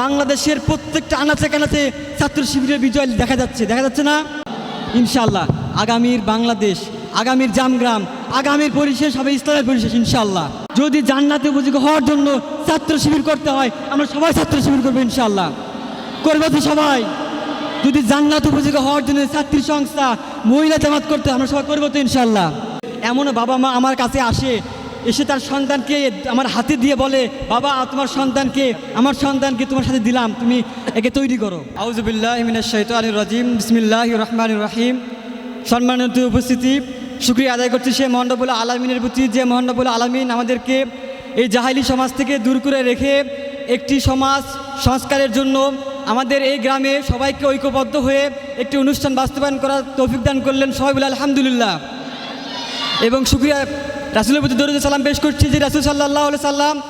বাংলাদেশের প্রত্যেকটা আনাচে কানাচে ছাত্র শিবিরের বিজয় দেখা যাচ্ছে দেখা যাচ্ছে না? ইনশাল্লাহ আগামীর বাংলাদেশ, আগামীর জামগ্রাম, আগামীর পরিশেষ হবে ইসলামের পরিশেষ ইনশাল্লাহ যদি জান্নাতে উপযোগী হওয়ার জন্য ছাত্র শিবির করতে হয়, আমরা সবাই ছাত্র শিবির করব ইনশাল্লাহ করব তো সবাই। যদি জান্নাত উপযোগী হওয়ার জন্য ছাত্রী সংস্থা, মহিলা জামাত করতে আমরা সবাই করব তো ইনশাল্লাহ এমন বাবা মা আমার কাছে আসে এসে তার সন্তানকে আমার হাতে দিয়ে বলে, বাবা, তোমার সন্তানকে, আমার সন্তানকে তোমার সাথে দিলাম, তুমি একে তৈরি করো। আউজুবিল্লাহ শৈতানুর রাজিম, বিসমিল্লাহ রহমান রাহিম। সম্মানিত উপস্থিতি, শুক্রিয়া আদায় করছি সে মহানবুল আলমিনের প্রতি, যে মহানবুল আলমিন আমাদেরকে এই জাহাইলি সমাজ থেকে দূর করে রেখে একটি সমাজ সংস্কারের জন্য আমাদের এই গ্রামে সবাইকে ঐক্যবদ্ধ হয়ে একটি অনুষ্ঠান বাস্তবায়ন করার তৌফিক দান করলেন সবাই আলহামদুলিল্লাহ। এবং শুক্রিয়া রাসুলের প্রতি দরুদ সালাম পেশ করছি যে রাসুল সাল্লাহ সাল্লাম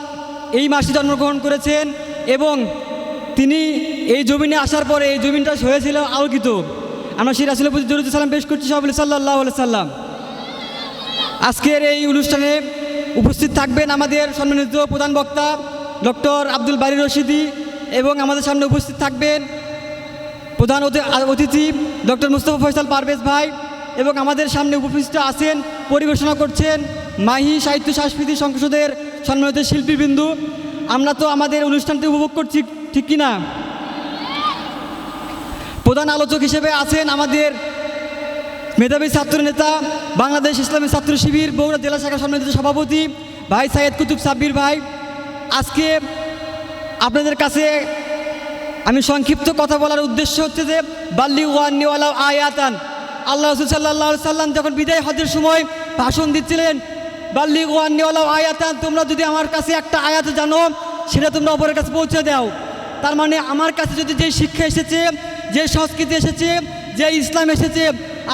এই মাসে জন্মগ্রহণ করেছেন এবং তিনি এই জমিনে আসার পরে এই জমিনটা হয়েছিল আলোকিত। আমরা সেই রাসুলের প্রতি দরুদ সালাম পেশ করছি বলে সাল্লাহ সাল্লাম। আজকের এই অনুষ্ঠানে উপস্থিত থাকবেন আমাদের সম্মানিত প্রধান বক্তা ডক্টর আব্দুল বারি রশিদি এবং আমাদের সামনে উপস্থিত থাকবেন প্রধান অতি- অতিথি ডক্টর মুস্তফা ফয়সাল পারভেজ ভাই এবং আমাদের সামনে উপস্থিত আছেন, পরিবেশনা করছেন মাহি সাহিত্য সাংস্কৃতিক সংসদের সম্মানিত শিল্পীবৃন্দু, আমরা তো আমাদের অনুষ্ঠানটি উপভোগ করছি, ঠিক কি না প্রধান আলোচক হিসেবে আছেন আমাদের মেধাবী ছাত্র নেতা, বাংলাদেশ ইসলামী ছাত্র শিবির, বগুড়া জেলা শাখা সম্মানিত সভাপতি ভাই সাইয়েদ কুতুব সাব্বির ভাই। আজকে আপনাদের কাছে আমি সংক্ষিপ্ত কথা বলার উদ্দেশ্য হচ্ছে যে, বাল্লি ওয়ান্নিওয়ালা আয়াতান। আল্লাহ রসুল সাল্লাহ সাল্লাম যখন বিদায় হজের সময় ভাষণ দিচ্ছিলেন আয়াতান, তোমরা যদি আমার কাছে একটা আয়াত জানো, সেটা তোমরা অপরের কাছে পৌঁছে দাও। তার মানে আমার কাছে যদি যে শিক্ষা এসেছে যে সংস্কৃতি এসেছে যে ইসলাম এসেছে,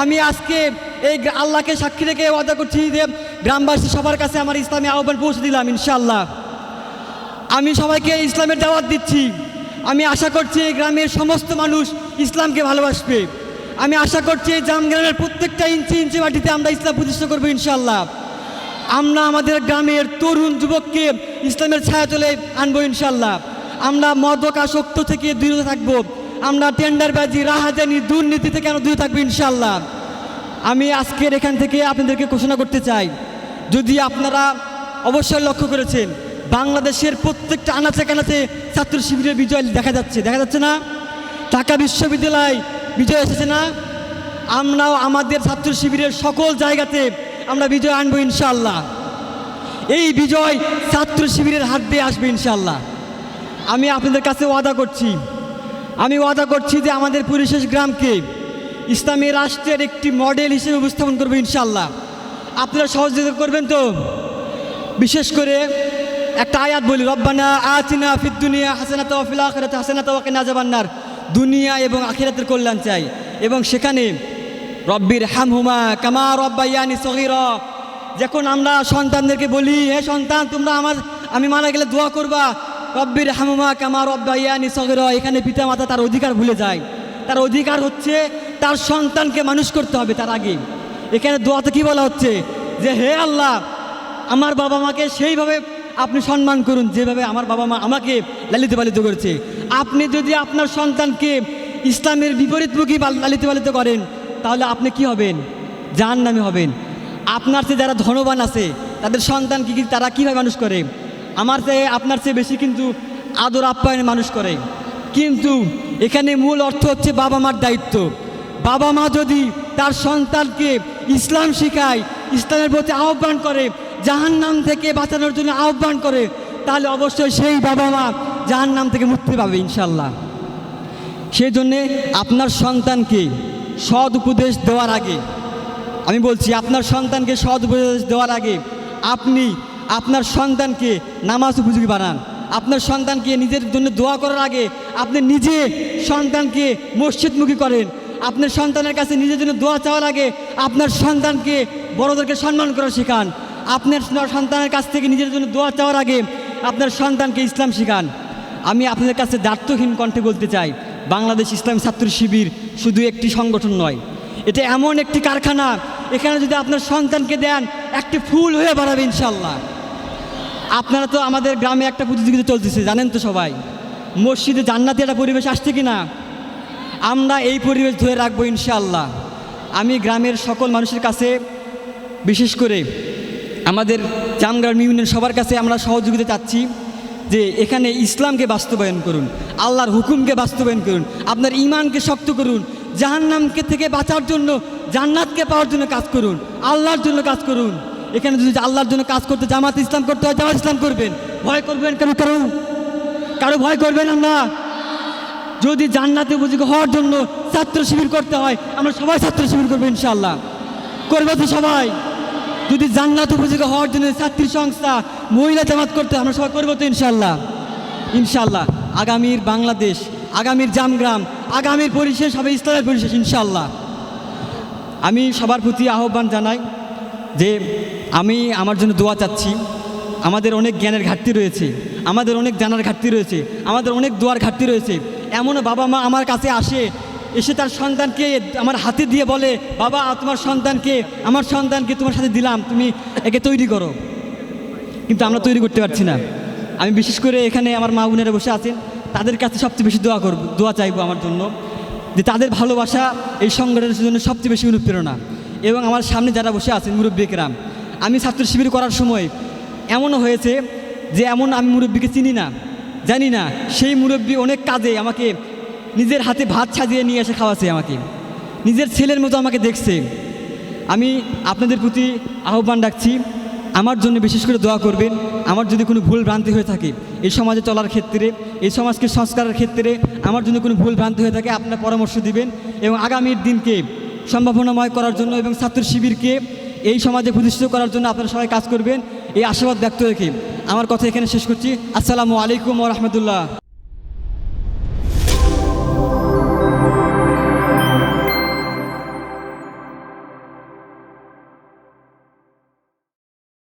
আমি আজকে এই আল্লাহকে সাক্ষী রেখে ওয়াদা করছি যে গ্রামবাসী সবার কাছে আমার ইসলামে আহ্বান পৌঁছে দিলাম ইনশাল্লাহ আমি সবাইকে ইসলামের দাওয়াত দিচ্ছি। আমি আশা করছি এই গ্রামের সমস্ত মানুষ ইসলামকে ভালোবাসবে। আমি আশা করছি এই জামগ্রামের প্রত্যেকটা ইঞ্চি ইঞ্চি মাটিতে আমরা ইসলাম প্রতিষ্ঠা করব ইনশাল্লাহ আমরা আমাদের গ্রামের তরুণ যুবককে ইসলামের ছায়া তোলে আনব ইনশাল্লাহ আমরা মদকাসক্ত থেকে দূরে থাকব। আমরা টেন্ডারবাজি, রাহাজানি, দুর্নীতি থেকে আমরা দূরে থাকব ইনশাল্লাহ আমি আজকের এখান থেকে আপনাদেরকে ঘোষণা করতে চাই। যদি আপনারা অবশ্যই লক্ষ্য করেছেন, বাংলাদেশের প্রত্যেকটা আনাচে কানাচে ছাত্র শিবিরের বিজয় দেখা যাচ্ছে। দেখা যাচ্ছে না? ঢাকা বিশ্ববিদ্যালয় বিজয় এসেছে না? আমরাও আমাদের ছাত্র শিবিরের সকল জায়গাতে আমরা বিজয় আনব ইনশাল্লাহ এই বিজয় ছাত্র শিবিরের হাত দিয়ে আসবে ইনশাল্লাহ আমি আপনাদের কাছে ওয়াদা করছি। আমি ওয়াদা করছি যে আমাদের পরিশেষ গ্রামকে ইসলামী রাষ্ট্রের একটি মডেল হিসেবে উপস্থাপন করব ইনশাল্লাহ আপনারা সহযোগিতা করবেন তো? বিশেষ করে একটা আয়াত বলি, রব্বানা আতিনা ফিদ দুনিয়া হাসানাত ওয়াফিল আখিরাতে হাসানাত ওয়া কিনা আযাবান্নার দুনিয়া এবং আখিরাতের কল্যাণ চাই। এবং সেখানে রব্বির হামহুমা কামা রব্বাইয়ানি সগীরা। যখন আমরা সন্তানদেরকে বলি, হে সন্তান, তোমরা আমার, আমি মারা গেলে দোয়া করবা। রব্বির হামহুমা কামা রব্বাইয়ানি সগীরা, এখানে পিতামাতা তার অধিকার ভুলে যায়। তার অধিকার হচ্ছে তার সন্তানকে মানুষ করতে হবে তার আগে। এখানে দোয়াতে কি বলা হচ্ছে? যে, হে আল্লাহ, আমার বাবা মাকে সেইভাবে আপনি সম্মান করুন, যেভাবে আমার বাবা মা আমাকে লালিত পালিত করেছে। আপনি যদি আপনার সন্তানকে ইসলামের বিপরীতমুখী লালিত পালিত করেন তাহলে আপনি কি হবেন? জাহান নামে হবেন। আপনার চেয়ে যারা ধনবান আছে, তাদের সন্তান কি তারা কীভাবে মানুষ করে? আমার চেয়ে, আপনার চেয়ে বেশি কিন্তু আদর আপ্যায়নে মানুষ করে। কিন্তু এখানে মূল অর্থ হচ্ছে বাবা মার দায়িত্ব। বাবা মা যদি তার সন্তানকে ইসলাম শেখায়, ইসলামের প্রতি আহ্বান করে জাহান নাম থেকে বাঁচানোর জন্য আহ্বান করে, তাহলে অবশ্যই সেই বাবা মা জাহান নাম থেকে মুক্তি পাবে ইনশাল্লাহ সেই জন্যে আপনার সন্তানকে সৎ উপদেশ দেওয়ার আগে, আমি বলছি আপনার সন্তানকে সৎ উপদেশ দেওয়ার আগে আপনি আপনার সন্তানকে নামাজ উপযোগী বানান। আপনার সন্তানকে নিজের জন্য দোয়া করার আগে আপনি নিজে সন্তানকে মসজিদমুখী করেন। আপনার সন্তানের কাছে নিজের জন্য দোয়া চাওয়ার আগে আপনার সন্তানকে বড়দেরকে সম্মান করা শেখান। আপনার সন্তানের কাছ থেকে নিজের জন্য দোয়া চাওয়ার আগে আপনার সন্তানকে ইসলাম শেখান। আমি আপনাদের কাছে দার্থহীন কণ্ঠে বলতে চাই, বাংলাদেশ ইসলাম ছাত্র শিবির শুধু একটি সংগঠন নয়, এটা এমন একটি কারখানা, এখানে যদি আপনার সন্তানকে দেন, একটি ফুল হয়ে বাড়াবে ইনশাল্লাহ আপনারা তো আমাদের গ্রামে একটা প্রতিযোগিতা চলতেছে, জানেন তো সবাই? মসজিদে জান্নাতি একটা পরিবেশ আসছে কি না আমরা এই পরিবেশ ধরে রাখব ইনশাআল্লাহ। আমি গ্রামের সকল মানুষের কাছে, বিশেষ করে আমাদের জামগ্রাম ইউনিয়ন সবার কাছে আমরা সহযোগিতা চাচ্ছি। যে এখানে ইসলামকে বাস্তবায়ন করুন, আল্লাহর হুকুমকে বাস্তবায়ন করুন, আপনার ইমানকে শক্ত করুন, জাহান্নামকে থেকে বাঁচার জন্য, জান্নাতকে পাওয়ার জন্য কাজ করুন, আল্লাহর জন্য কাজ করুন। এখানে যদি আল্লাহর জন্য কাজ করতে, জামাত ইসলাম করতে হয়, জামাত ইসলাম করবেন। ভয় করবেন কেন কারও কারও ভয় করবেন আমরা? যদি জান্নাতে উপযোগী হওয়ার জন্য ছাত্র শিবির করতে হয়, আমরা সবাই ছাত্র শিবির করব ইনশাল্লাহ করবে তো সবাই। যদি জান্নাত উপযোগী হওয়ার জন্য ছাত্রী সংস্থা মহিলা জামাত করতে আমরা সবাই করব তো ইনশাল্লাহ ইনশাল্লাহ আগামীর বাংলাদেশ, আগামীর জামগ্রাম, আগামীর পরিশেষ হবে ইসলামের পরিশেষ ইনশাল্লাহ আমি সবার প্রতি আহ্বান জানাই যে আমি আমার জন্য দোয়া চাচ্ছি। আমাদের অনেক জ্ঞানের ঘাটতি রয়েছে, আমাদের অনেক জানার ঘাটতি রয়েছে, আমাদের অনেক দোয়ার ঘাটতি রয়েছে। এমনও বাবা মা আমার কাছে আসে এসে তার সন্তানকে আমার হাতে দিয়ে বলে, বাবা তোমার সন্তানকে, আমার সন্তানকে তোমার সাথে দিলাম, তুমি একে তৈরি করো। কিন্তু আমরা তৈরি করতে পারছি না। আমি বিশেষ করে এখানে আমার মা বোনেরা বসে আছেন, তাদের কাছে সবচেয়ে বেশি দোয়া করব, দোয়া চাইব আমার জন্য, যে তাদের ভালোবাসা এই সংগঠনের জন্য সবচেয়ে বেশি অনুপ্রেরণা। এবং আমার সামনে যারা বসে আছেন মুরব্বীকরাম আমি ছাত্র শিবির করার সময় এমনও হয়েছে যে, এমন আমি মুরব্বীকে চিনি না, জানি না, সেই মুরব্বী অনেক কাজে আমাকে নিজের হাতে ভাত সাজিয়ে নিয়ে এসে খাওয়াছে আমাকে। নিজের ছেলের মতো আমাকে দেখছে। আমি আপনাদের প্রতি আহ্বান রাখছি, আমার জন্য বিশেষ করে দোয়া করবেন। আমার যদি কোনো ভুল ভ্রান্তি হয়ে থাকে এই সমাজে চলার ক্ষেত্রে, এই সমাজকে সংস্কারের ক্ষেত্রে আমার জন্য কোনো ভুল ভ্রান্তি হয়ে থাকে, আপনার পরামর্শ দিবেন এবং আগামীর দিনকে সম্ভাবনাময় করার জন্য এবং ছাত্র শিবিরকে এই সমাজে প্রতিষ্ঠিত করার জন্য আপনারা সবাই কাজ করবেন। এই আশীর্বাদ ব্যক্ত রেখে আমার কথা এখানে শেষ করছি। আসসালামু আলাইকুম রহমতুল্লাহ।